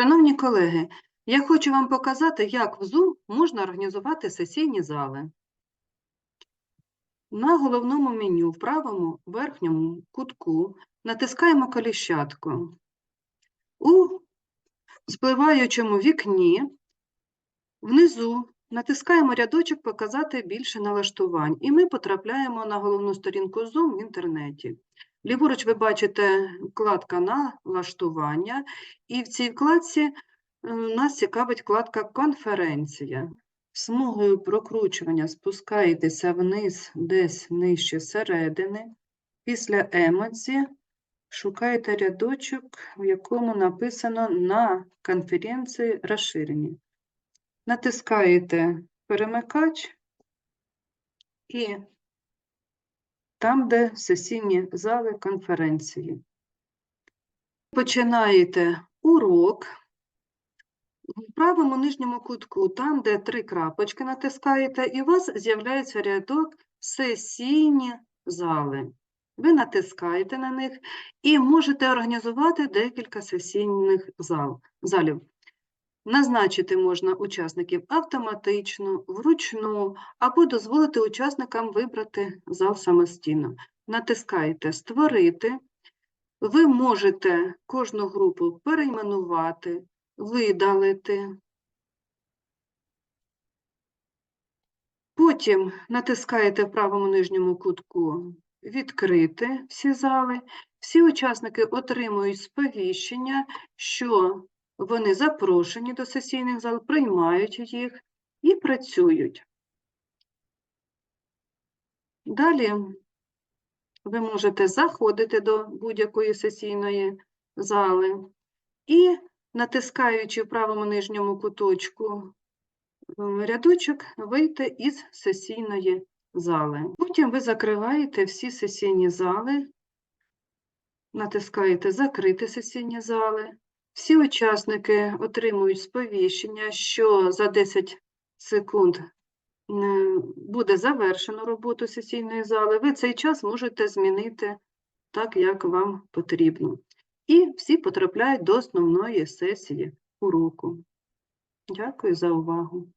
Шановні колеги, я хочу вам показати, як в Zoom можна організувати сесійні зали. На головному меню в правому верхньому кутку натискаємо коліщатку. У спливаючому вікні внизу натискаємо рядочок Показати більше налаштувань, і ми потрапляємо на головну сторінку Zoom в інтернеті. Ліворуч ви бачите вкладка Налаштування, і в цій вкладці е, нас цікавить вкладка Конференція. Смугою прокручування спускаєтеся вниз, десь нижче середини. Після емодзі шукаєте рядочок, в якому написано на конференції розширені. Натискаєте перемикач і там, де сесійні зали конференції. Починаєте урок. В правому нижньому кутку, там, де три крапочки натискаєте, і у вас з'являється рядок сесійні зали. Ви натискаєте на них і можете організувати декілька сесійних зал, залів. Назначити можна учасників автоматично, вручну, або дозволити учасникам вибрати зал самостійно. Натискаєте Створити. Ви можете кожну групу перейменувати, видалити. Потім натискаєте в правому нижньому кутку Відкрити всі зали. Всі учасники отримують сповіщення, що вони запрошені до сесійних зал, приймають їх і працюють. Далі ви можете заходити до будь-якої сесійної зали і, натискаючи в правому нижньому куточку е, рядочок, вийти із сесійної зали. Потім ви закриваєте всі сесійні зали, натискаєте Закрити сесійні зали. Всі учасники отримують сповіщення, що за 10 секунд буде завершено роботу сесійної зали. Ви цей час можете змінити так, як вам потрібно. І всі потрапляють до основної сесії уроку. Дякую за увагу.